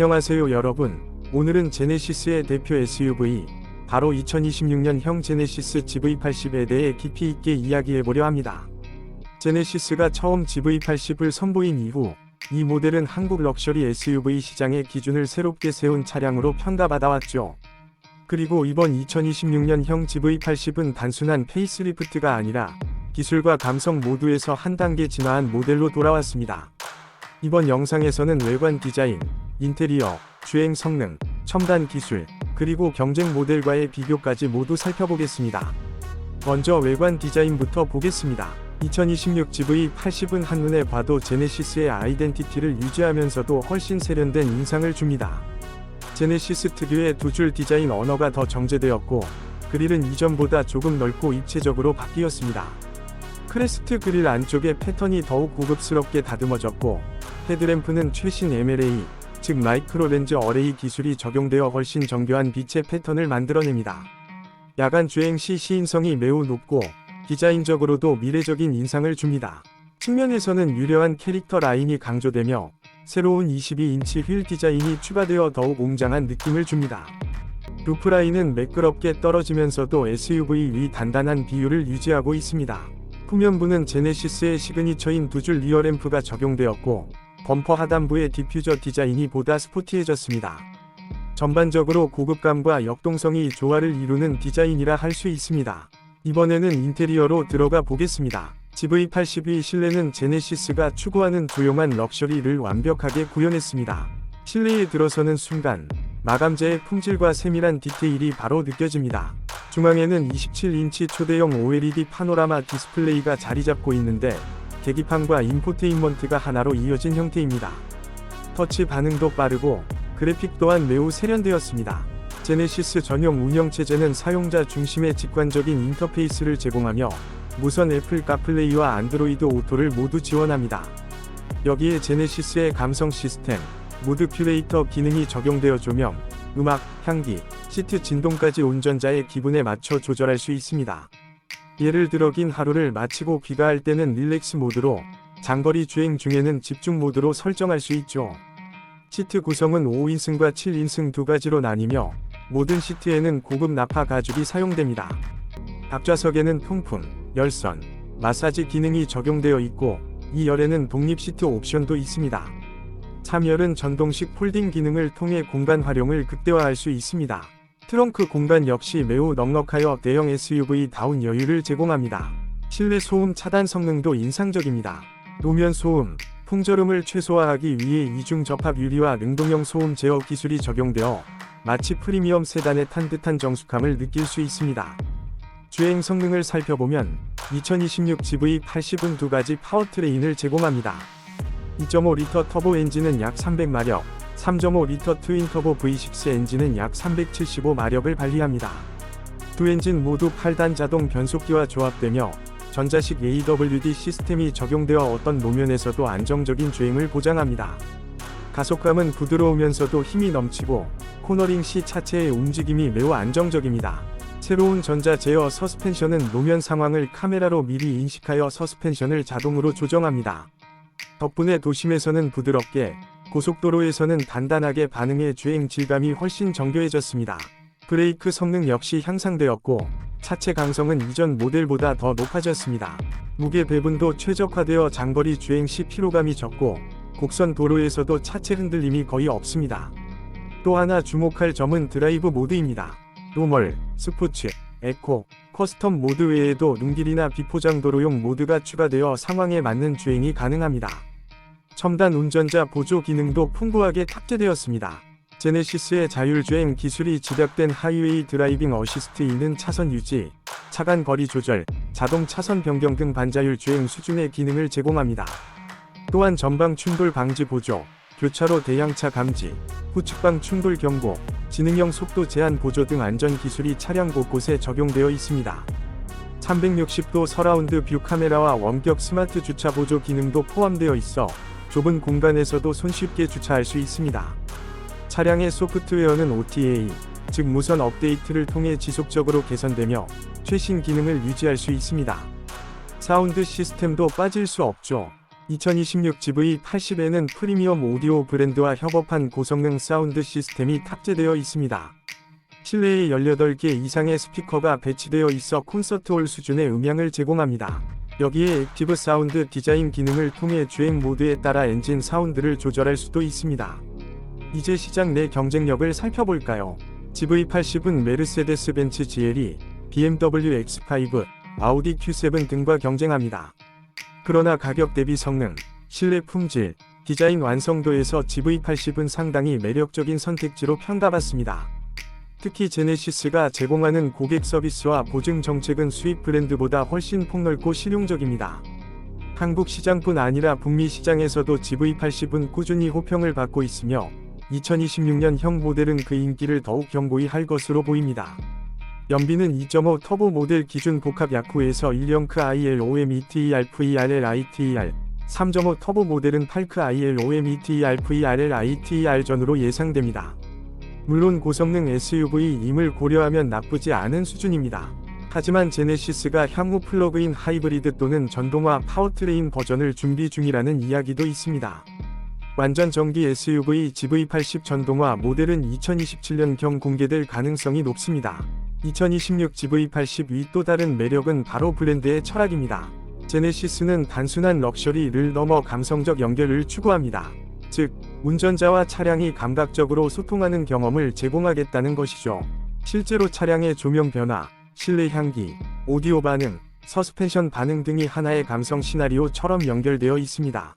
안녕하세요 여러분. 오늘은 제네시스의 대표 SUV, 바로 2026년형 제네시스 GV80에 대해 깊이 있게 이야기해보려 합니다. 제네시스가 처음 GV80을 선보인 이후, 이 모델은 한국 럭셔리 SUV 시장의 기준을 새롭게 세운 차량으로 평가받아왔죠. 그리고 이번 2026년형 GV80은 단순한 페이스리프트가 아니라 기술과 감성 모두에서 한 단계 진화한 모델로 돌아왔습니다. 이번 영상에서는 외관 디자인, 인테리어, 주행 성능, 첨단 기술, 그리고 경쟁 모델과의 비교까지 모두 살펴보겠습니다. 먼저 외관 디자인부터 보겠습니다. 2026 GV80은 한눈에 봐도 제네시스의 아이덴티티를 유지하면서도 훨씬 세련된 인상을 줍니다. 제네시스 특유의 두 줄 디자인 언어가 더 정제되었고, 그릴은 이전보다 조금 넓고 입체적으로 바뀌었습니다. 크레스트 그릴 안쪽의 패턴이 더욱 고급스럽게 다듬어졌고, 헤드램프는 최신 MLA, 즉 마이크로 렌즈 어레이 기술이 적용되어 훨씬 정교한 빛의 패턴을 만들어냅니다. 야간 주행 시 시인성이 매우 높고 디자인적으로도 미래적인 인상을 줍니다. 측면에서는 유려한 캐릭터 라인이 강조되며 새로운 22인치 휠 디자인이 추가되어 더욱 웅장한 느낌을 줍니다. 루프라인은 매끄럽게 떨어지면서도 SUV 위 단단한 비율을 유지하고 있습니다. 후면부는 제네시스의 시그니처인 두 줄 리어램프가 적용되었고 범퍼 하단부의 디퓨저 디자인이 보다 스포티해졌습니다. 전반적으로 고급감과 역동성이 조화를 이루는 디자인이라 할 수 있습니다. 이번에는 인테리어로 들어가 보겠습니다. GV82 실내는 제네시스가 추구하는 조용한 럭셔리를 완벽하게 구현했습니다. 실내에 들어서는 순간 마감재의 품질과 세밀한 디테일이 바로 느껴집니다. 중앙에는 27인치 초대형 OLED 파노라마 디스플레이가 자리 잡고 있는데 계기판과 인포테인먼트가 하나로 이어진 형태입니다. 터치 반응도 빠르고 그래픽 또한 매우 세련되었습니다. 제네시스 전용 운영체제는 사용자 중심의 직관적인 인터페이스를 제공하며 무선 애플 카플레이와 안드로이드 오토를 모두 지원합니다. 여기에 제네시스의 감성 시스템, 모드 큐레이터 기능이 적용되어 조명, 음악, 향기, 시트 진동까지 운전자의 기분에 맞춰 조절할 수 있습니다. 예를 들어 긴 하루를 마치고 귀가할 때는 릴렉스 모드로, 장거리 주행 중에는 집중 모드로 설정할 수 있죠. 시트 구성은 5인승과 7인승 두 가지로 나뉘며 모든 시트에는 고급 나파 가죽이 사용됩니다. 앞좌석에는 통풍, 열선, 마사지 기능이 적용되어 있고 이 열에는 독립 시트 옵션도 있습니다. 참열은 전동식 폴딩 기능을 통해 공간 활용을 극대화할 수 있습니다. 트렁크 공간 역시 매우 넉넉하여 대형 SUV다운 여유를 제공합니다. 실내 소음 차단 성능도 인상적입니다. 노면 소음, 풍절음을 최소화하기 위해 이중 접합 유리와 능동형 소음 제어 기술이 적용되어 마치 프리미엄 세단에 탄 듯한 정숙함을 느낄 수 있습니다. 주행 성능을 살펴보면 2026 GV80은 두 가지 파워트레인을 제공합니다. 2.5리터 터보 엔진은 약 300마력, 3.5리터 트윈 터보 V6 엔진은 약 375마력을 발휘합니다. 두 엔진 모두 8단 자동 변속기와 조합되며 전자식 AWD 시스템이 적용되어 어떤 노면에서도 안정적인 주행을 보장합니다. 가속감은 부드러우면서도 힘이 넘치고 코너링 시 차체의 움직임이 매우 안정적입니다. 새로운 전자 제어 서스펜션은 노면 상황을 카메라로 미리 인식하여 서스펜션을 자동으로 조정합니다. 덕분에 도심에서는 부드럽게, 고속도로에서는 단단하게 반응해 주행 질감이 훨씬 정교해졌습니다. 브레이크 성능 역시 향상되었고, 차체 강성은 이전 모델보다 더 높아졌습니다. 무게 배분도 최적화되어 장거리 주행 시 피로감이 적고, 곡선 도로에서도 차체 흔들림이 거의 없습니다. 또 하나 주목할 점은 드라이브 모드입니다. 노멀, 스포츠, 에코, 커스텀 모드 외에도 눈길이나 비포장 도로용 모드가 추가되어 상황에 맞는 주행이 가능합니다. 첨단 운전자 보조 기능도 풍부하게 탑재되었습니다. 제네시스의 자율주행 기술이 집약된 하이웨이 드라이빙 어시스트 E는 차선 유지, 차간 거리 조절, 자동 차선 변경 등 반자율 주행 수준의 기능을 제공합니다. 또한 전방 충돌 방지 보조, 교차로 대양차 감지, 후측방 충돌 경고, 지능형 속도 제한 보조 등 안전 기술이 차량 곳곳에 적용되어 있습니다. 360도 서라운드 뷰 카메라와 원격 스마트 주차 보조 기능도 포함되어 있어 좁은 공간에서도 손쉽게 주차할 수 있습니다. 차량의 소프트웨어는 OTA, 즉 무선 업데이트를 통해 지속적으로 개선되며 최신 기능을 유지할 수 있습니다. 사운드 시스템도 빠질 수 없죠. 2026 GV80에는 프리미엄 오디오 브랜드와 협업한 고성능 사운드 시스템이 탑재되어 있습니다. 실내에 18개 이상의 스피커가 배치되어 있어 콘서트홀 수준의 음향을 제공합니다. 여기에 액티브 사운드 디자인 기능을 통해 주행 모드에 따라 엔진 사운드를 조절할 수도 있습니다. 이제 시장 내 경쟁력을 살펴볼까요? GV80은 메르세데스 벤츠 GLE, BMW X5, 아우디 Q7 등과 경쟁합니다. 그러나 가격 대비 성능, 실내 품질, 디자인 완성도에서 GV80은 상당히 매력적인 선택지로 평가받습니다. 특히 제네시스가 제공하는 고객 서비스와 보증 정책은 수입 브랜드보다 훨씬 폭넓고 실용적입니다. 한국 시장뿐 아니라 북미 시장에서도 GV80은 꾸준히 호평을 받고 있으며 2026년형 모델은 그 인기를 더욱 견고히 할 것으로 보입니다. 연비는 2.5 터보 모델 기준 복합 야쿠에서 1령크 IL5M ETER VRL ITER 3.5 터보 모델은 8크 IL5M ETER VRL ITER 전으로 예상됩니다. 물론 고성능 SUV임을 고려하면 나쁘지 않은 수준입니다. 하지만 제네시스가 향후 플러그인 하이브리드 또는 전동화 파워트레인 버전을 준비 중이라는 이야기도 있습니다. 완전 전기 SUV GV80 전동화 모델은 2027년경 공개될 가능성이 높습니다. 2026 GV80위 또 다른 매력은 바로 브랜드의 철학입니다. 제네시스는 단순한 럭셔리를 넘어 감성적 연결을 추구합니다. 즉, 운전자와 차량이 감각적으로 소통하는 경험을 제공하겠다는 것이죠. 실제로 차량의 조명 변화, 실내 향기, 오디오 반응, 서스펜션 반응 등이 하나의 감성 시나리오처럼 연결되어 있습니다.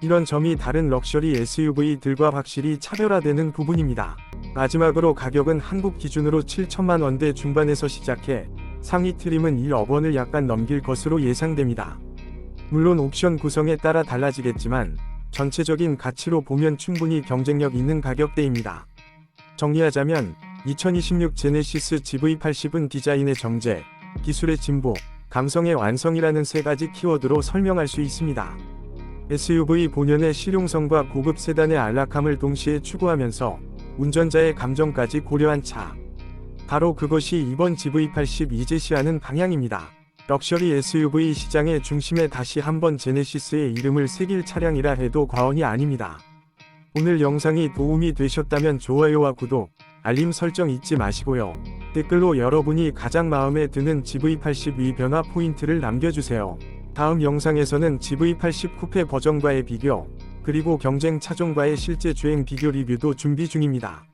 이런 점이 다른 럭셔리 SUV들과 확실히 차별화되는 부분입니다. 마지막으로 가격은 한국 기준으로 7천만 원대 중반에서 시작해 상위 트림은 1억 원을 약간 넘길 것으로 예상됩니다. 물론 옵션 구성에 따라 달라지겠지만 전체적인 가치로 보면 충분히 경쟁력 있는 가격대입니다. 정리하자면 2026 제네시스 GV80은 디자인의 정제, 기술의 진보, 감성의 완성이라는 세 가지 키워드로 설명할 수 있습니다. SUV 본연의 실용성과 고급 세단의 안락함을 동시에 추구하면서 운전자의 감정까지 고려한 차. 바로 그것이 이번 GV80이 제시하는 방향입니다. 럭셔리 SUV 시장의 중심에 다시 한번 제네시스의 이름을 새길 차량이라 해도 과언이 아닙니다. 오늘 영상이 도움이 되셨다면 좋아요와 구독, 알림 설정 잊지 마시고요. 댓글로 여러분이 가장 마음에 드는 GV80위 변화 포인트를 남겨주세요. 다음 영상에서는 GV80 쿠페 버전과의 비교, 그리고 경쟁 차종과의 실제 주행 비교 리뷰도 준비 중입니다.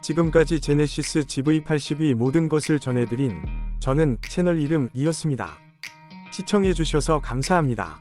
지금까지 제네시스 GV80이 모든 것을 전해드린 저는 채널 이름 이었습니다. 시청해주셔서 감사합니다.